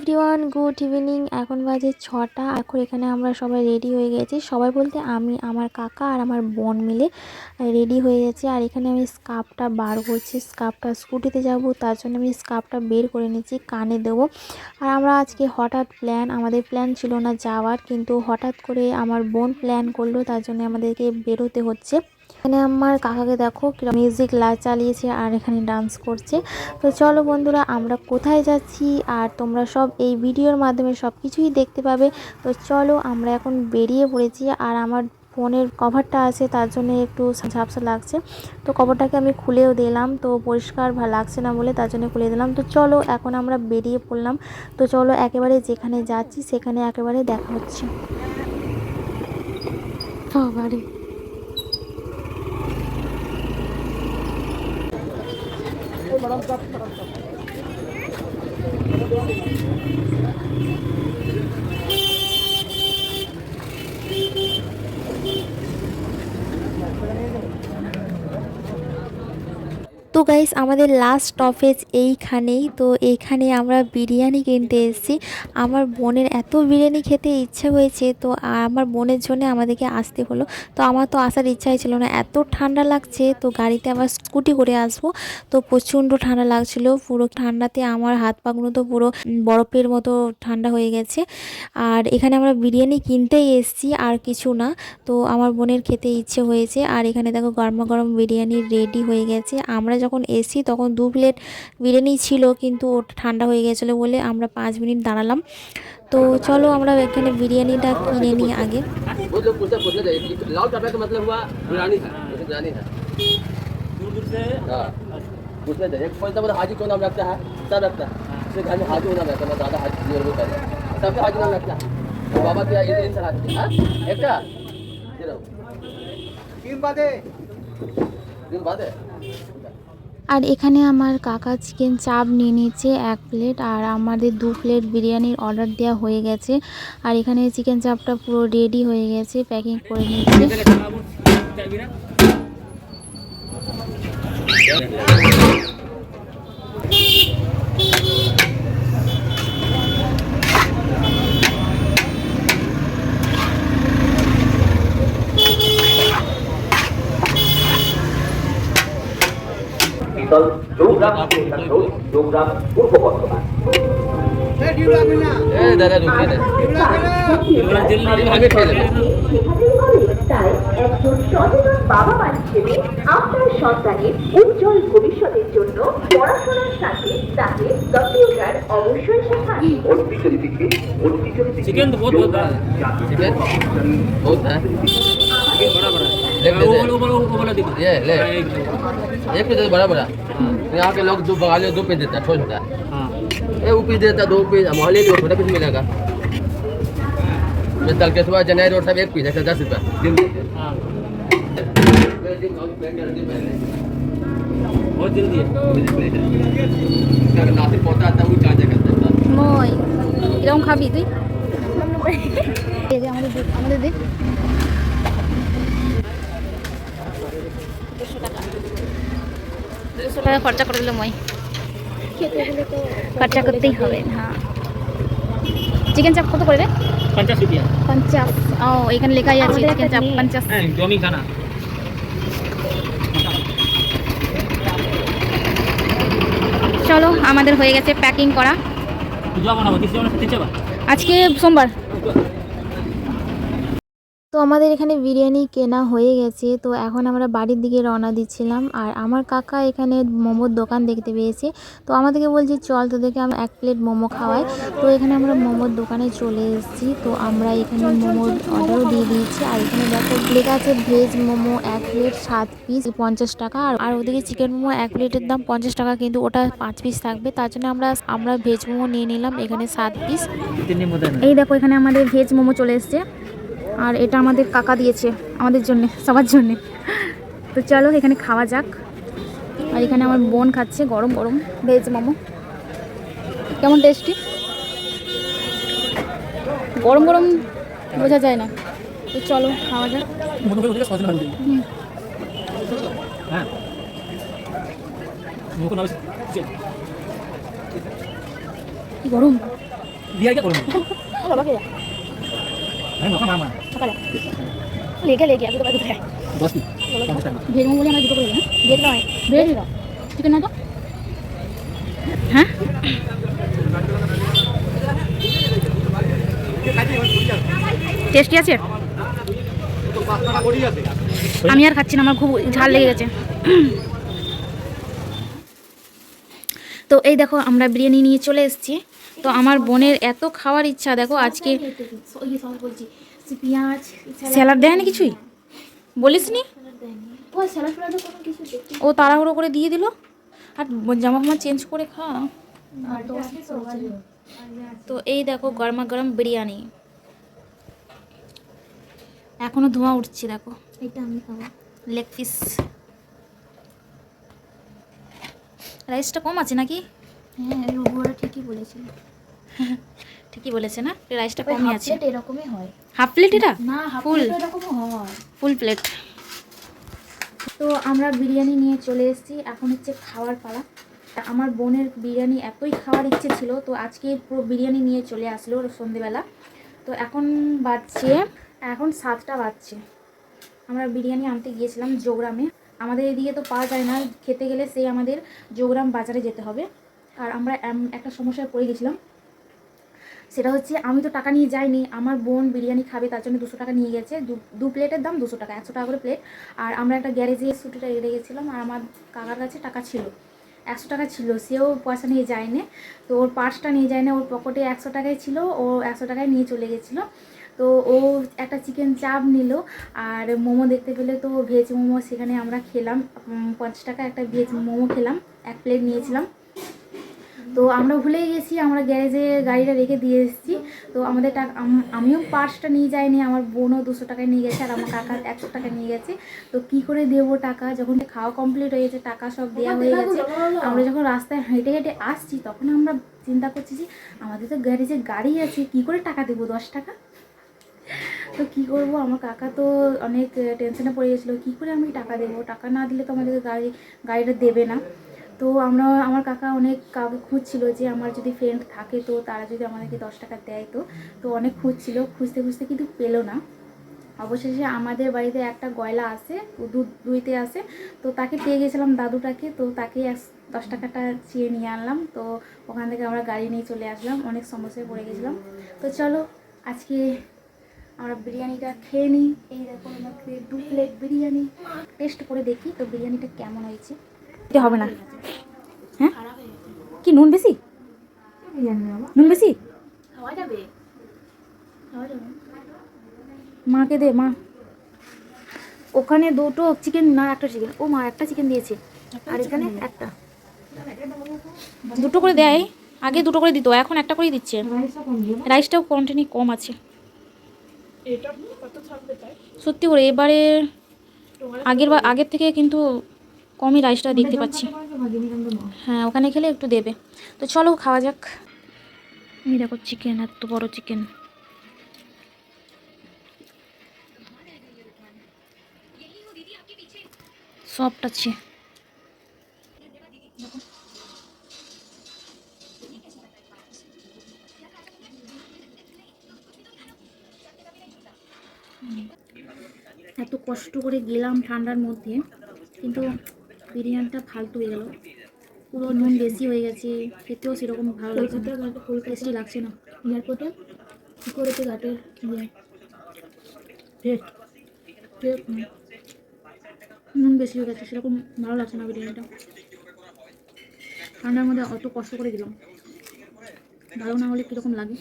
Everyone good evening এখন বাজে ছটা। এখন এখানে আমরা সবাই রেডি হয়ে গেছি। সবাই বলতে আমি, আমার কাকা আর আমার বোন মিলে রেডি হয়ে গেছি। আর এখানে আমি স্কার্ফটা বার করছি। স্কার্ফটা স্কুটিতে যাব, তার জন্য আমি স্কার্ফটা বের করে নিচ্ছি, কানে দেবো। আর আমরা আজকে হঠাৎ প্ল্যান আমাদের প্ল্যান ছিল না যাওয়ার, কিন্তু হঠাৎ করে আমার বোন প্ল্যান করল, তার জন্য আমাদেরকে বেরোতে হচ্ছে। এখানে আমার কাকাকে দেখো মিউজিক লা চালিয়েছে আর এখানে ডান্স করছে। তো চলো বন্ধুরা, আমরা কোথায় যাচ্ছি আর তোমরা সব এই ভিডিওর মাধ্যমে সব কিছুই দেখতে পাবে। তো চলো আমরা এখন বেরিয়ে পড়েছি আর আমার ফোনের কভারটা আছে, তার জন্য একটু ঝাপসা লাগছে। তো কভারটাকে আমি খুলেও দিলাম, তো পরিষ্কার ভালো লাগছে না বলে তার জন্য খুলে দিলাম। তো চলো এখন আমরা বেরিয়ে পড়লাম। তো চলো একেবারে যেখানে যাচ্ছি, সেখানে একেবারে দেখা হচ্ছে। मैडम साहब मैडम साहब তো গাইস আমাদের লাস্ট স্টপেজ এইখানেই। তো এইখানে আমরা বিরিয়ানি কিনতে এসেছি। আমার বোনের এত বিরিয়ানি খেতে ইচ্ছে হয়েছে, তো আমার বোনের জন্য আমাদেরকে আসতে হলো। তো আমার তো আসার ইচ্ছাই ছিল না। এত ঠান্ডা লাগছে, তো গাড়িতে আবার স্কুটি করে আসব। তো প্রচণ্ড ঠান্ডা লাগছিল। পুরো ঠান্ডাতে আমার হাত পাগুলো তো পুরো বরফের মতো ঠান্ডা হয়ে গেছে। আর এখানে আমরা বিরিয়ানি কিনতেই এসেছি, আর কিছু না। তো আমার বোনের খেতে ইচ্ছে হয়েছে। আর এখানে দেখো গরমা গরম বিরিয়ানি রেডি হয়ে গেছে। আমরা যখন এসি তখন দু প্লেট বিরিয়ানি ছিল কিন্তু ওটা ঠান্ডা হয়ে গেছিলো বলে আমরা পাঁচ মিনিট দাঁড়ালাম তো চলো আমরা এখানে বিরিয়ানিটা কিনে নিই আগে वो लोग पूछते पूछने चाहिए कि लाल चापा का मतलब हुआ बिरयानी था उसे बिरयानी था दूर दूर से हाँ पूछने चाहिए कौन सा मतलब हाजी को नाम रखता है सब रखता है उसके घर में हाजी को नाम रखता है दादा हाजी जी वो करे सबसे हाजी नाम रखता है तो बाबा क्या ये इंसान हाजी हाँ एक का ये रहो तीन बातें दिन बाद है আর এখানে আমার কাকা চিকেন চাপ নিয়ে নিচ্ছে এক প্লেট, আর আমাদের দু প্লেট বিরিয়ানির অর্ডার দেওয়া হয়ে গেছে। আর এখানে চিকেন চাপটা পুরো রেডি হয়ে গেছে প্যাকিং করে নিচ্ছে শীতল যোগরাম স্টেশন রোড যোগরাম পূর্ব বর্ধমান ए दादा रुकिए ना आगे खेले তাই একজন সচেতন বাবা মা হিসেবে আপনার সন্তানের উজ্জ্বল ভবিষ্যতের জন্য পড়াশোনার সাথে তাকে কম্পিউটার অবশ্যই শেখান ওর পিছনে পিছনে ওর পিছনে পিছনে चिकन तो बहुत बहुत बड़ा है चिकन बहुत है चिकन बड़ा बड़ा है देख वो लेते वाला वो वाला वो वाला देखो ये ले हाँ, एक दो। एक पीस बड़ा बड़ा यहाँ के लोग दो बगाले दो पीस देता है छोटा छोटा हाँ ये वो पीस देता है दो पीस मोहल्ले में छोटा पीस मिलेगा मैं तल के सुबह जनाई रोड सब एक पीस है दस रुपया दिन हाँ बहुत जल्दी है नासिक पहुंचा आता है वो चार्ज करता है মই এরকম খাবি তুই এই যে আমাদের দে আমাদের পঁচিশশো খরচা করে দিলাম ওই খরচা করতেই হবে হ্যাঁ। চিকেন চাপ কত করবে পঞ্চাশ পঞ্চাশ। ও এখানে লেখাই আছে চিকেন চাপ পঞ্চাশ। চলো আমাদের হয়ে গেছে প্যাকিং করা। আজকে সোমবার। তো আমাদের এখানে বিরিয়ানি কেনা হয়ে গেছে। তো এখন আমরা বাড়ির দিকে রওনা দিচ্ছিলাম। আর আমার কাকা এখানে মোমোর দোকান দেখতে পেয়েছে। তো আমাদেরকে বলছে চল তোদেরকে আমরা এক প্লেট মোমো খাওয়াই। তো এখানে আমরা মোমোর দোকানে চলে এসেছি। তো আমরা এখানে মোমোর অর্ডারও দিয়ে দিয়েছি। আর এখানে দেখো প্লেট আছে ভেজ মোমো এক প্লেট সাত পিস পঞ্চাশ টাকা। আর ওদিকে চিকেন মোমো এক প্লেটের দাম পঞ্চাশ টাকা কিন্তু ওটা পাঁচ পিস থাকবে। তার জন্য আমরা আমরা ভেজ মোমো নিয়ে নিলাম এখানে সাত পিস। এই দেখো এখানে আমাদের ভেজ মোমো চলে এসছে। আর এটা আমাদের কাকা দিয়েছে আমাদের জন্য সবার জন্যে। তো চলো এখানে খাওয়া যাক। আর এখানে আমার বোন খাচ্ছে গরম গরম। ভেজ মোমো। কেমন টেস্টি গরম গরম বোঝা যায় না। তো চলো খাওয়া যাক। হ্যাঁ। গরম। বিয়ার গরম। লেগে লেগে কোথায় ভেজ মোমো আমরা দুটো করে হ্যাঁ? ভেজ নয় ভেজ। দাও চিকেন না তো? হ্যাঁ? টেস্টি আছে? আমি আর খাচ্ছি না আমার খুব ঝাল লেগে গেছে। তো এই দেখো আমরা বিরিয়ানি নিয়ে চলে এসেছি। তো আমার বোনের এত খাওয়ার ইচ্ছা দেখো আজকে পেঁয়াজ স্যালাড দেয়নি কিছুই? বলিস নি? ও তাড়াহুড়ো করে দিয়ে দিল? আর জামা ফামা চেঞ্জ করে খা। তো এই দেখো গরমা গরম বিরিয়ানি। এখনও ধোঁয়া উঠছে দেখো। এটা আমি খাব। লেগ পিস রাইসটা কম আছে নাকি? হ্যাঁ রঘুরা ঠিকই বলেছিল। ঠিকই বলেছে না? রাইসটা কমই আছে। এরকমই হয়। হাফ প্লেট এটা না? হয়। ফুল প্লেট তো আমরা বিরিয়ানি নিয়ে চলে এসেছি। এখন হচ্ছে খাওয়ার পালা। আমার বোনের বিরিয়ানি এতই খাওয়ার ইচ্ছে ছিল তো আজকে পুরো বিরিয়ানি নিয়ে চলে আসলো সন্ধেবেলা। তো এখন বাজছে এখন সাতটা বাজছে। আমরা বিরিয়ানি আনতে গিয়েছিলাম জোগ্রামে। আমাদের এদিকে তো পাওয়া যায় না। খেতে গেলে সেই আমাদের জোগ্রাম বাজারে যেতে হবে। আর আমরা একটা সমস্যায় পড়ে গেছিলাম। সেটা হচ্ছে, আমি তো টাকা নিয়ে যাইনি, আমার বোন বিরিয়ানি খাবে, তার জন্য দুশো টাকা নিয়ে গেছে। দু- দু প্লেটের দাম দুশো টাকা, একশো টাকা করে প্লেট। আর আমরা একটা গ্যারেজে স্কুটিটা রেখে গেছিলাম, আর আমার কাকার কাছে টাকা ছিল। একশো টাকা ছিল, সেও পয়সা নিয়ে যায়নি। তো ওর পার্সটা নিয়ে যায় না ওর পকেটে একশো টাকাই ছিল, ও একশো টাকায় নিয়ে চলে গেছিল। তো ও একটা চিকেন চাপ নিল, আর মোমো দেখতে পেলে তো ভেজ মোমো সেখানে আমরা খেলাম। পঞ্চাশ টাকা একটা ভেজ মোমো খেলাম, এক প্লেট নিয়েছিলাম। তো আমরা ভুলেই গেছি, আমরা গ্যারেজে গাড়িটা রেখে দিয়ে এসেছি। তো আমাদের টাকা আমিও পার্সটা নিয়ে যাইনি, আমার বোনও দুশো টাকায় নিয়ে গেছে আর আমার কাকা একশো টাকা নিয়ে গেছে। তো কি করে দেবো টাকা? যখন খাওয়া কমপ্লিট হয়ে গেছে, টাকা সব দেওয়া হয়ে গেছে। আমরা যখন রাস্তায় হেঁটে হেঁটে আসছি, তখন আমরা চিন্তা করছি যে, আমাদের তো গ্যারেজে গাড়ি আছে, কি করে টাকা দেবো দশ টাকা? তো কি করব? আমার কাকা তো অনেক টেনশনে পড়ে গেছিল, কী করে আমি টাকা দেবো? টাকা না দিলে তো আমাদেরকে গাড়ি, গাড়িটা দেবে না। তো আমরা, আমার কাকা অনেক কাউকে খুঁজছিল যে আমার যদি ফ্রেন্ড থাকে তো তারা যদি আমাদেরকে দশ টাকা দেয় তো তো অনেক খুঁজছিল, খুঁজতে খুঁজতে কিন্তু পেল না। অবশেষে আমাদের বাড়িতে একটা গয়লা আসে দুধ, দুইতে আসে তো তাকে পেয়ে গেছিলাম দাদুটাকে, তো তাকে দশ টাকাটা চেয়ে নিয়ে আনলাম, তো ওখান থেকে আমরা গাড়ি নিয়ে চলে আসলাম, অনেক সমস্যায় পড়ে গেছিলাম। তো চলো, আজকে আমরা বিরিয়ানিটা খেয়ে নিই, এই দেখো আমাকে দু প্লেট বিরিয়ানি, টেস্ট করে দেখি তো বিরিয়ানিটা কেমন হয়েছে। এটা হবে না। হ্যাঁ? কি নুন বেশি? নুন বেশি? মাকে দে মা। ওখানে দুটো চিকেন না একটা চিকেন ও মা একটা চিকেন দিয়েছে। আর এখানে একটা। দুটো করে দেয়। আগে দুটো করে দিত এখন একটা করেই দিচ্ছে। রাইসটাও কোয়ান্টিটি কম আছে। সত্যি করে এবারে আগের আগের থেকে কিন্তু কমই রাইসটা দেখতে পাচ্ছি। হ্যাঁ ওখানে খেলে একটু দেবে। তো চলো, খাওয়া যাক। এই দেখো চিকেন এত বড় চিকেন সফট আছে এত কষ্ট করে গেলাম ঠান্ডার মধ্যে, কিন্তু বিরিয়ানিটা ফালতু হয়ে গেল। পুরো নুন বেশি হয়ে গেছে, খেতেও সেরকম ভালো লাগছে না। টেস্টি লাগছে না। এয়ারপোর্টে কী করেছে ঘাটের ইয়ে? নুন বেশি হয়ে গেছে, সেরকম ভালো লাগছে না বিরিয়ানিটা। ঠান্ডার মধ্যে অত কষ্ট করে দিলাম। ভালো না হলে কীরকম লাগে?